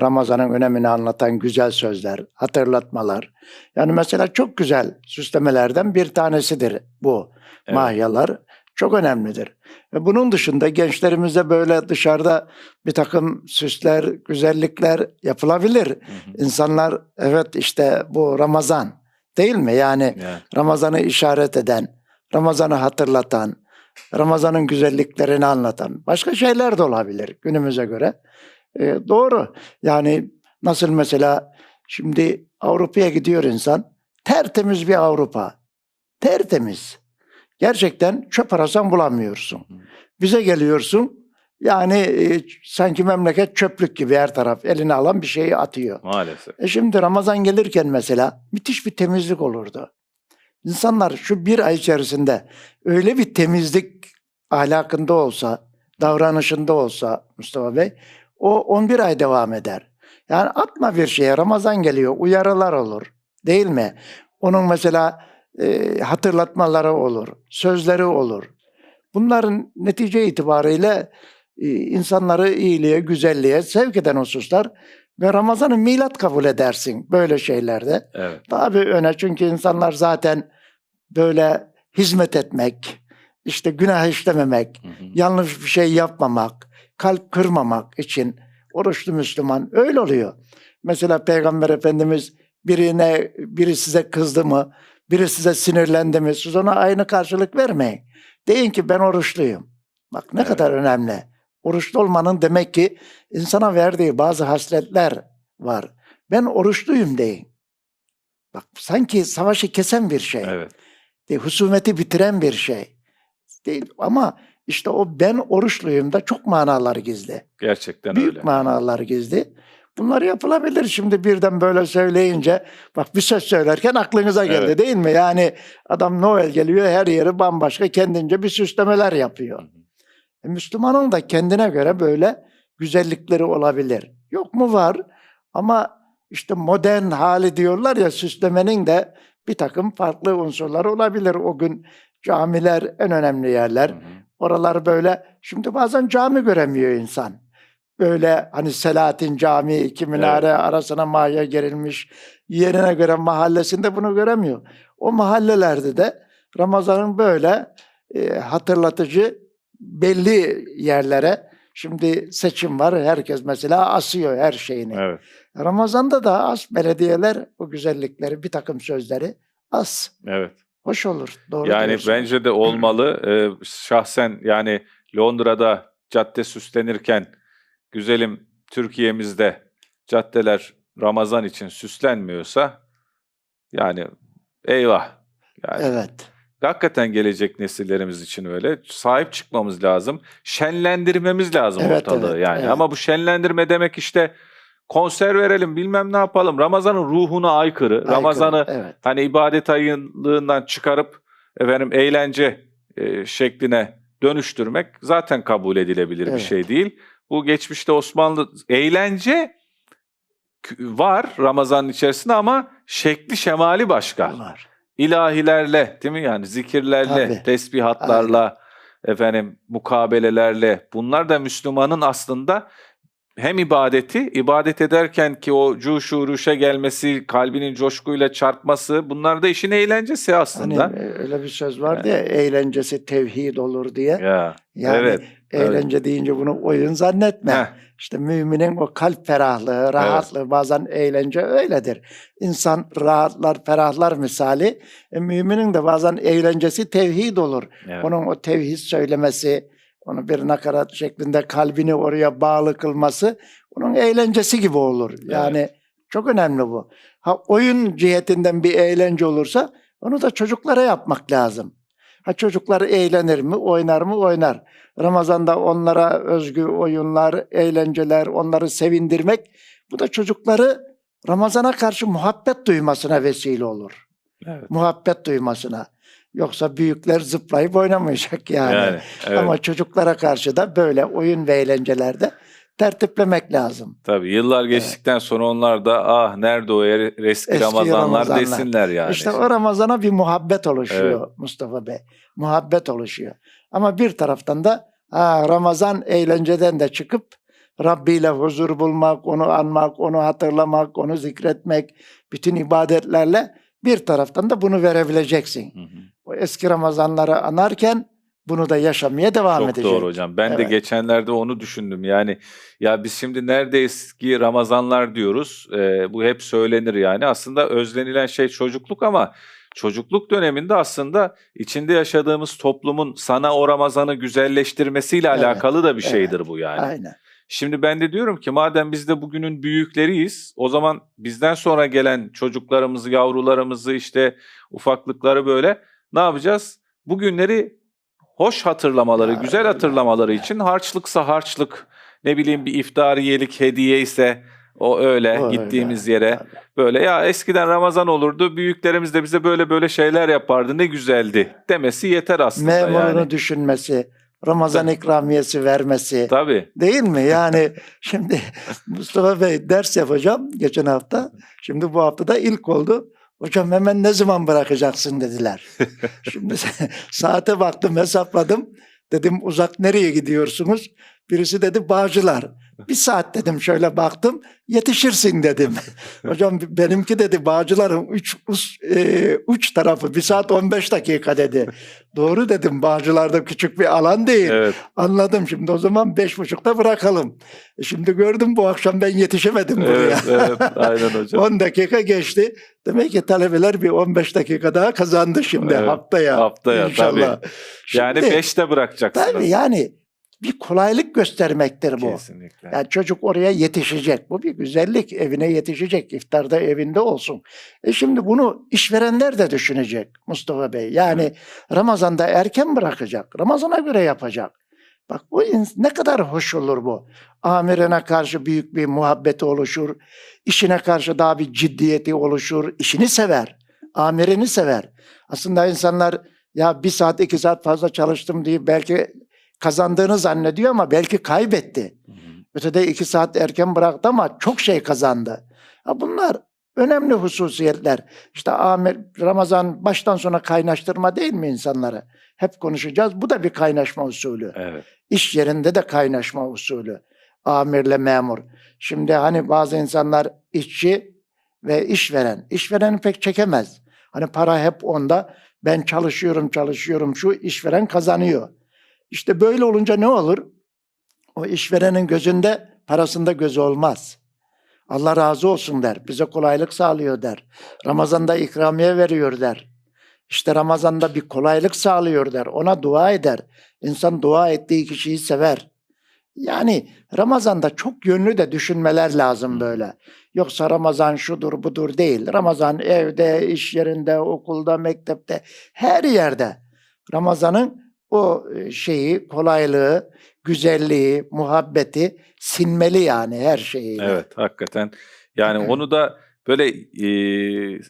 Ramazan'ın önemini anlatan güzel sözler, hatırlatmalar. Yani mesela çok güzel süslemelerden bir tanesidir bu Evet. mahyalar. Çok önemlidir. Ve bunun dışında gençlerimize böyle dışarıda bir takım süsler, güzellikler yapılabilir. Hı hı. İnsanlar evet işte bu Ramazan değil mi? Yani Yani, Ramazan'ı işaret eden, Ramazan'ı hatırlatan, Ramazan'ın güzelliklerini anlatan başka şeyler de olabilir günümüze göre. Ee, doğru. Yani nasıl mesela şimdi Avrupa'ya gidiyor insan, tertemiz bir Avrupa. Tertemiz. Gerçekten çöp arasan bulamıyorsun. Bize geliyorsun, yani e, sanki memleket çöplük gibi her taraf eline alan bir şeyi atıyor. maalesef. E şimdi Ramazan gelirken mesela müthiş bir temizlik olurdu. İnsanlar şu bir ay içerisinde öyle bir temizlik ahlakında olsa, davranışında olsa Mustafa Bey, o 11 ay devam eder. Yani atma bir şeye, Ramazan geliyor, uyarılar olur değil mi? Onun mesela e, hatırlatmaları olur, sözleri olur. Bunların netice itibariyle e, insanları iyiliğe, güzelliğe sevk eden hususlar ve Ramazan'ı milat kabul edersin böyle şeylerde. Evet. Daha bir öne çünkü insanlar zaten böyle hizmet etmek, işte günah işlememek, Hı hı. yanlış bir şey yapmamak, kalp kırmamak için oruçlu Müslüman öyle oluyor. Mesela Peygamber Efendimiz birine biri size kızdı mı, biri size sinirlendi mi siz ona aynı karşılık vermeyin. Deyin ki ben oruçluyum. Bak ne Evet. kadar önemli. Oruçlu olmanın demek ki insana verdiği bazı hasletler var. Ben oruçluyum deyin. Bak sanki savaşı kesen bir şey. Evet. Değil, husumeti bitiren bir şey. Değil ama işte o ben oruçluyum da çok manalar gizli. Gerçekten Büyük öyle. manalar gizli. Bunlar yapılabilir şimdi birden böyle söyleyince. Bak bir söz söylerken aklınıza geldi Evet. değil mi? Yani adam Noel geliyor her yeri bambaşka kendince bir süslemeler yapıyor. E, Müslümanın da kendine göre böyle güzellikleri olabilir. Yok mu var ama işte modern hali diyorlar ya süslemenin de bir takım farklı unsurları olabilir. O gün camiler en önemli yerler. Hı hı. Oralar böyle şimdi bazen cami göremiyor insan. Böyle hani Selahattin Camii iki minare arasına mahya gerilmiş yerine göre mahallesinde bunu göremiyor. O mahallelerde de Ramazan'ın böyle e, hatırlatıcı belli yerlere şimdi seçim var. Herkes mesela asıyor her şeyini. Evet. Ramazan'da da as belediyeler o güzellikleri bir takım sözleri as. Evet. Hoş olur. Doğru Yani diyorsun. bence de olmalı. Ee, şahsen yani Londra'da cadde süslenirken güzelim Türkiye'mizde caddeler Ramazan için süslenmiyorsa yani eyvah. Yani Evet. hakikaten gelecek nesillerimiz için öyle. Sahip çıkmamız lazım. Şenlendirmemiz lazım Evet, ortalığı evet, yani. evet. Ama bu şenlendirme demek işte konser verelim bilmem ne yapalım. Ramazan'ın ruhuna aykırı. Aykırı, Ramazan'ı evet. hani ibadet ayınlığından çıkarıp efendim eğlence e, şekline dönüştürmek zaten kabul edilebilir bir Evet. şey değil. Bu geçmişte Osmanlı eğlence var Ramazan'ın içerisinde ama şekli şemali başka. Var. İlahilerle değil mi yani zikirlerle, Tabii. tesbihatlarla, efendim mukabelelerle bunlar da Müslümanın aslında hem ibadeti, ibadet ederken ki o cuşu ruşa gelmesi, kalbinin coşkuyla çarpması bunlar da işin eğlencesi Hani aslında. e, öyle bir söz vardı ya eğlencesi tevhid olur diye. ya, Yani evet, evet. eğlence deyince bunu oyun zannetme. heh, İşte müminin o kalp ferahlığı, rahatlığı bazen eğlence öyledir. İnsan rahatlar, ferahlar misali. E, müminin de bazen eğlencesi tevhid olur. evet. Onun o tevhid söylemesi, onu bir nakarat şeklinde kalbini oraya bağlı kılması onun eğlencesi gibi olur. Yani çok önemli bu. Ha oyun cihetinden bir eğlence olursa onu da çocuklara yapmak lazım. Ha çocuklar eğlenir mi? Oynar mı? Oynar. Ramazan'da onlara özgü oyunlar, eğlenceler, onları sevindirmek bu da çocukları Ramazan'a karşı muhabbet duymasına vesile olur. evet. Muhabbet duymasına. Yoksa büyükler zıplayıp oynamayacak yani. Yani, evet. Ama çocuklara karşı da böyle oyun ve eğlencelerde tertiplemek lazım. Tabii yıllar geçtikten sonra onlar da ah nerede o er- eski, Eski Ramazanlar, Ramazanlar. desinler yani. İşte o Ramazan'a bir muhabbet oluşuyor Mustafa Bey. Muhabbet oluşuyor. Ama bir taraftan da ha, Ramazan eğlenceden de çıkıp Rabbi ile huzur bulmak, onu anmak, onu hatırlamak, onu zikretmek, bütün ibadetlerle bir taraftan da bunu verebileceksin. Hı hı. O eski Ramazanları anarken bunu da yaşamaya devam Çok edecek. doğru hocam. Ben de Evet. geçenlerde onu düşündüm. Yani ya biz şimdi nerede eski Ramazanlar diyoruz. Ee, bu hep söylenir yani. Aslında özlenilen şey çocukluk ama çocukluk döneminde aslında içinde yaşadığımız toplumun sana o Ramazan'ı güzelleştirmesiyle Evet, alakalı da bir evet. şeydir bu yani. Aynen. Şimdi ben de diyorum ki madem biz de bugünün büyükleriyiz, o zaman bizden sonra gelen çocuklarımızı, yavrularımızı işte ufaklıkları böyle ne yapacağız? Bugünleri hoş hatırlamaları, Ya, güzel hatırlamaları öyle. için harçlıksa harçlık, ne bileyim bir iftariyelik hediye ise o öyle O gittiğimiz öyle. yere Tabii. böyle ya eskiden Ramazan olurdu, büyüklerimiz de bize böyle böyle şeyler yapardı, ne güzeldi demesi yeter aslında Memurunu yani. düşünmesi, Ramazan ikramiyesi vermesi. Tabii. Değil mi? Yani şimdi Mustafa Bey ders yapacağım geçen hafta. Şimdi bu hafta da ilk oldu. Hocam hemen ne zaman bırakacaksın dediler. Şimdi saate baktım hesapladım. Dedim uzak nereye gidiyorsunuz? Birisi dedi Bağcılar. Bir saat dedim şöyle baktım yetişirsin dedim. Hocam benimki dedi Bağcılar'ın uç, uç, e, uç tarafı bir saat 15 dakika dedi. Doğru dedim Bağcılar'da küçük bir alan değil. Evet. Anladım şimdi o zaman beş buçukta bırakalım. E şimdi gördüm bu akşam ben yetişemedim buraya. Evet, evet, aynen hocam. 10 dakika geçti. Demek ki talebeler bir 15 dakika daha kazandı şimdi Evet, haftaya. haftaya, inşallah. Yani Şimdi, 5'te bırakacaksınız. Tabii yani bir kolaylık göstermektir bu. Kesinlikle. Yani çocuk oraya yetişecek. Bu bir güzellik. Evine yetişecek. İftarda evinde olsun. E şimdi bunu işverenler de düşünecek Mustafa Bey. Yani Ramazan'da erken bırakacak. Ramazan'a göre yapacak. Bak bu ne kadar hoş olur bu. Amirine karşı büyük bir muhabbeti oluşur. İşine karşı daha bir ciddiyeti oluşur. İşini sever. Amirini sever. Aslında insanlar ya bir saat iki saat fazla çalıştım diye belki kazandığını zannediyor ama belki kaybetti. Hı hı. Ötede iki saat erken bıraktı ama çok şey kazandı. Ha bunlar önemli hususiyetler. İşte Amir, Ramazan baştan sona kaynaştırma değil mi insanları? Hep konuşacağız. Bu da bir kaynaşma usulü. Evet. İş yerinde de kaynaşma usulü. Amirle memur. Şimdi hani bazı insanlar işçi ve işveren. İşvereni pek çekemez. Hani para hep onda. Ben çalışıyorum çalışıyorum şu işveren kazanıyor. İşte böyle olunca ne olur? O işverenin gözünde parasında gözü olmaz. Allah razı olsun der. Bize kolaylık sağlıyor der. Ramazan'da ikramiye veriyor der. İşte Ramazan'da bir kolaylık sağlıyor der. Ona dua eder. İnsan dua ettiği kişiyi sever. Yani Ramazan'da çok yönlü de düşünmeler lazım böyle. Yoksa Ramazan şudur budur değil. Ramazan evde, iş yerinde, okulda, mektepte, her yerde. Ramazan'ın o e, şeyi, kolaylığı, güzelliği, muhabbeti sinmeli yani her şeyiyle. Evet, hakikaten. Yani onu da böyle e,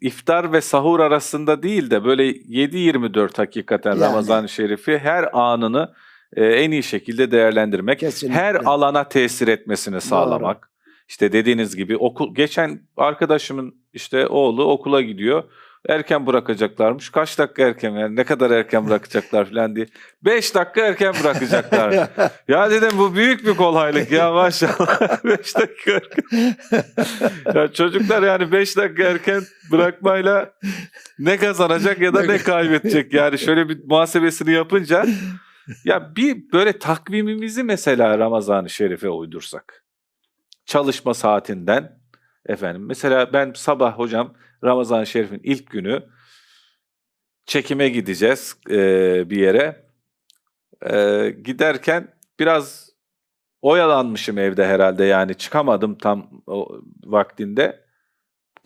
iftar ve sahur arasında değil de böyle 7-24 hakikaten Yani. Ramazan-ı Şerif'i her anını e, en iyi şekilde değerlendirmek, Kesinlikle. her alana tesir etmesini sağlamak. İşte dediğiniz gibi okul geçen arkadaşımın işte oğlu okula gidiyor. Erken bırakacaklarmış. Kaç dakika erken yani ne kadar erken bırakacaklar falan diye. 5 dakika erken bırakacaklar. Ya dedim bu büyük bir kolaylık ya maşallah. 5 dakika erken. ya çocuklar yani 5 dakika erken bırakmayla ne kazanacak ya da ne kaybedecek yani şöyle bir muhasebesini yapınca ya bir böyle takvimimizi mesela Ramazan-ı Şerif'e uydursak. Çalışma saatinden efendim mesela ben sabah hocam Ramazan-ı Şerif'in ilk günü çekime gideceğiz eee, bir yere. Eee, giderken biraz oyalanmışım evde herhalde yani çıkamadım tam o vaktinde.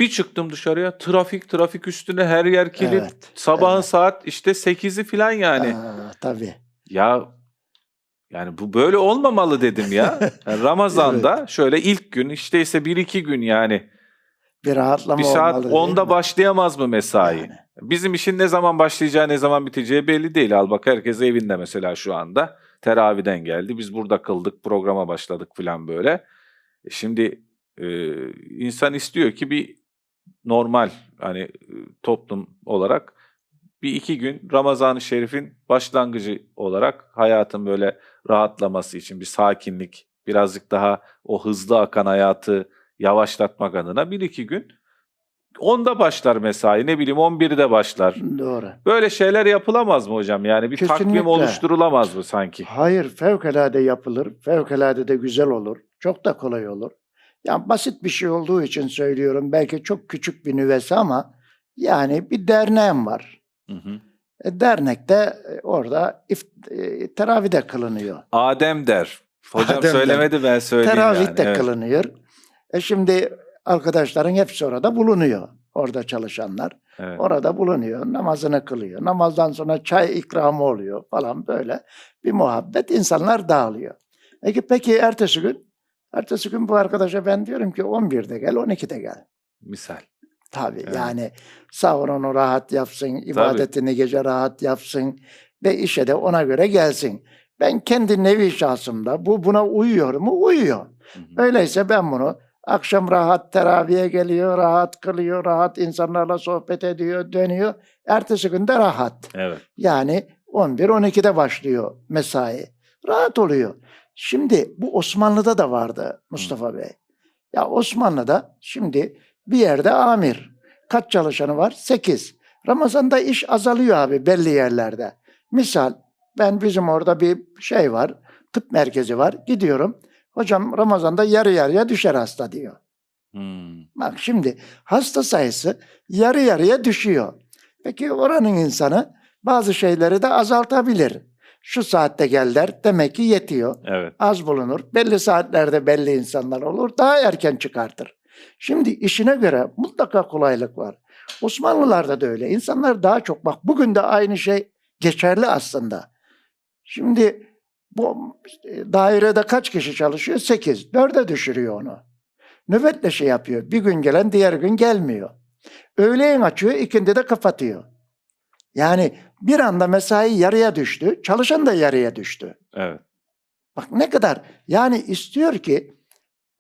Bir çıktım dışarıya trafik trafik üstüne her yer kilit. Evet, Sabahın evet. saat işte 8'i falan yani. Aa, tabii. Ya yani bu böyle olmamalı dedim ya. Yani Ramazan'da şöyle ilk gün işte ise bir iki gün yani Bir rahatlama bir saat olmalı, değil 10'da mi? başlayamaz mı mesai? Yani. Bizim işin ne zaman başlayacağı ne zaman biteceği belli değil. Al bak herkes evinde mesela şu anda. Teraviden geldi. Biz burada kıldık programa başladık falan böyle. E şimdi e, insan istiyor ki bir normal hani e, toplum olarak bir iki gün Ramazan-ı Şerif'in başlangıcı olarak hayatın böyle rahatlaması için bir sakinlik birazcık daha o hızlı akan hayatı yavaşlatmak adına bir iki gün 10'da başlar mesai ne bileyim 11'de başlar. Doğru. Böyle şeyler yapılamaz mı hocam? Yani bir takvim Kesinlikle. oluşturulamaz mı sanki? Hayır, fevkalade yapılır. Fevkalade de güzel olur. Çok da kolay olur. Yani basit bir şey olduğu için söylüyorum. Belki çok küçük bir nüvesi ama yani bir derneğim var. Hı hı. E, dernekte e, orada ift, e, teravih de kılınıyor. Adem der. Hocam Adem der. söylemedi ben söyleyeyim Teravih yani. de Evet. kılınıyor. E şimdi arkadaşların hepsi orada bulunuyor. Orada çalışanlar. Evet. Orada bulunuyor. Namazını kılıyor. Namazdan sonra çay ikramı oluyor falan böyle. Bir muhabbet. insanlar dağılıyor. Peki, peki ertesi gün? Ertesi gün bu arkadaşa ben diyorum ki 11'de gel 12'de gel. Misal. Tabii Evet. yani sahurunu rahat yapsın, ibadetini gece rahat yapsın ve işe de ona göre gelsin. Ben kendi nevi şahsımda bu buna uyuyor mu? Uyuyor. Hı hı. Öyleyse ben bunu akşam rahat teraviye geliyor, rahat kılıyor, rahat insanlarla sohbet ediyor, dönüyor. Ertesi gün de rahat. Evet. Yani 11-12'de başlıyor mesai. Rahat oluyor. Şimdi bu Osmanlı'da da vardı Mustafa Bey. Ya Osmanlı'da şimdi bir yerde amir. Kaç çalışanı var? 8. Ramazan'da iş azalıyor abi belli yerlerde. Misal ben bizim orada bir şey var. Tıp merkezi var. Gidiyorum. Hocam Ramazan'da yarı yarıya düşer hasta diyor. Hmm. Bak şimdi hasta sayısı yarı yarıya düşüyor. Peki oranın insanı bazı şeyleri de azaltabilir. Şu saatte gel der demek ki yetiyor. Evet. Az bulunur. Belli saatlerde belli insanlar olur. Daha erken çıkartır. Şimdi işine göre mutlaka kolaylık var. Osmanlılarda da öyle. İnsanlar daha çok bak bugün de aynı şey geçerli aslında. Şimdi bu dairede kaç kişi çalışıyor? 8. Dörde düşürüyor onu. Nöbetle şey yapıyor. Bir gün gelen diğer gün gelmiyor. Öğleyin açıyor, ikindi de kapatıyor. Yani bir anda mesai yarıya düştü, çalışan da yarıya düştü. Evet. Bak ne kadar yani istiyor ki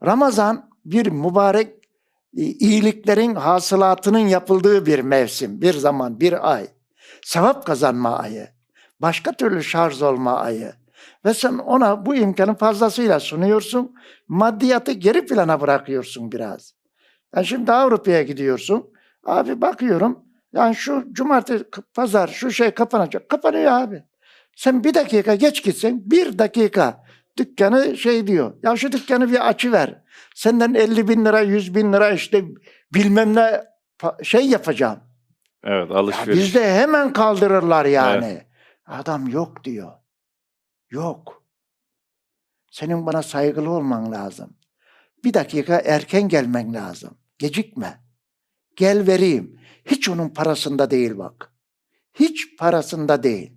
Ramazan bir mübarek e, iyiliklerin hasılatının yapıldığı bir mevsim, bir zaman, bir ay. Sevap kazanma ayı. Başka türlü şarj olma ayı. Ve sen ona bu imkanı fazlasıyla sunuyorsun. Maddiyatı geri plana bırakıyorsun biraz. Yani şimdi Avrupa'ya gidiyorsun. Abi bakıyorum. Yani şu cumartesi, pazar şu şey kapanacak. Kapanıyor abi. Sen bir dakika geç gitsen bir dakika dükkanı şey diyor. Ya şu dükkanı bir açı ver. Senden 50 bin lira 100 bin lira işte bilmem ne şey yapacağım. Evet. Ya Alışveriş. bizde hemen kaldırırlar yani. Adam yok diyor. Yok. Senin bana saygılı olman lazım. Bir dakika erken gelmen lazım. Gecikme. Gel vereyim. Hiç onun parasında değil bak. Hiç parasında değil.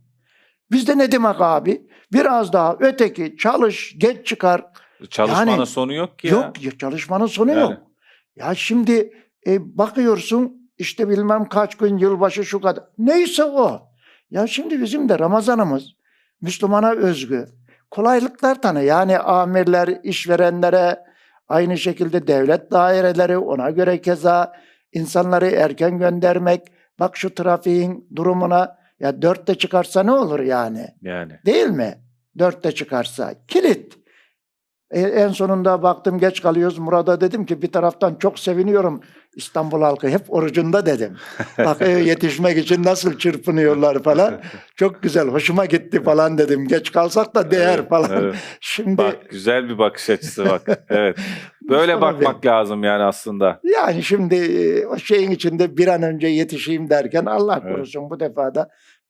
Bizde ne demek abi? Biraz daha öteki çalış, geç çıkar. Çalışmanın Yani- sonu yok ki ya. Yok çalışmanın sonu Yani. yok. Ya şimdi e, bakıyorsun işte bilmem kaç gün yılbaşı şu kadar. Neyse o. Ya şimdi bizim de Ramazanımız Müslümana özgü. Kolaylıklar tanı. Yani amirler, işverenlere, aynı şekilde devlet daireleri ona göre keza insanları erken göndermek. Bak şu trafiğin durumuna ya dörtte çıkarsa ne olur yani? Yani. Değil mi? Dörtte çıkarsa. Kilit. E, en sonunda baktım geç kalıyoruz. Murat'a dedim ki bir taraftan çok seviniyorum. İstanbul halkı hep orucunda dedim. Bak e, yetişmek için nasıl çırpınıyorlar falan. Çok güzel, hoşuma gitti falan dedim. Geç kalsak da değer Evet, falan. evet. Şimdi Bak güzel bir bakış açısı bak. Evet. Böyle Mustafa Bey, bakmak lazım yani aslında. Yani şimdi e, o şeyin içinde bir an önce yetişeyim derken Allah Evet. korusun bu defada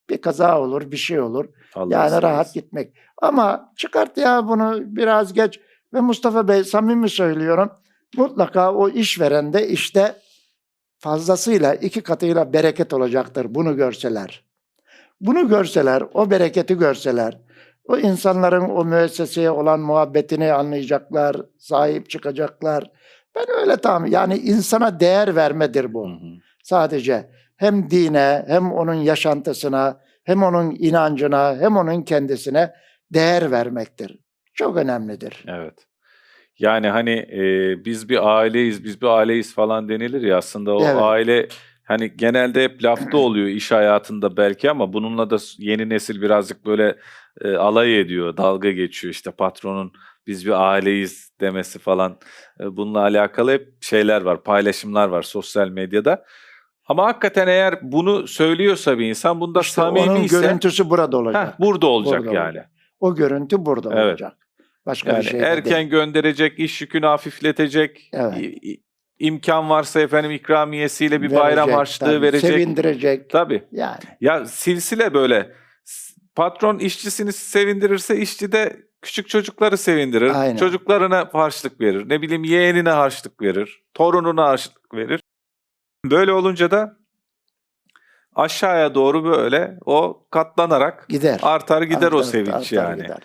bir kaza olur, bir şey olur. Allah Yani rahat gitmek. Ama çıkart ya bunu biraz geç. Ve Mustafa Bey samimi söylüyorum. Mutlaka o işverende işte fazlasıyla iki katıyla bereket olacaktır bunu görseler. Bunu görseler, o bereketi görseler, o insanların o müesseseye olan muhabbetini anlayacaklar, sahip çıkacaklar. Ben öyle tam yani insana değer vermedir bu Hı hı. sadece hem dine hem onun yaşantısına hem onun inancına hem onun kendisine değer vermektir. Çok önemlidir. Evet. Yani hani e, biz bir aileyiz, biz bir aileyiz falan denilir ya aslında o Evet. aile hani genelde hep lafta oluyor iş hayatında belki ama bununla da yeni nesil birazcık böyle e, alay ediyor, dalga geçiyor işte patronun biz bir aileyiz demesi falan. E, Bununla alakalı hep şeyler var, paylaşımlar var sosyal medyada. Ama hakikaten eğer bunu söylüyorsa bir insan bunda İşte onun samimi ise görüntüsü burada olacak. heh, burada olacak Burada yani. olacak. O görüntü burada Evet. olacak. Başka Yani bir şey erken değil. gönderecek, iş yükünü hafifletecek, Evet. imkan varsa efendim ikramiyesiyle bir bayram Verecek, harçlığı tabii, verecek. Sevindirecek. Tabii. Yani Ya silsile böyle. Patron işçisini sevindirirse işçi de küçük çocukları sevindirir. Aynen. Çocuklarına harçlık verir. Ne bileyim yeğenine harçlık verir. Torununa harçlık verir. Böyle olunca da aşağıya doğru böyle o katlanarak gider. artar gider o Artar, sevinç artar yani. gider.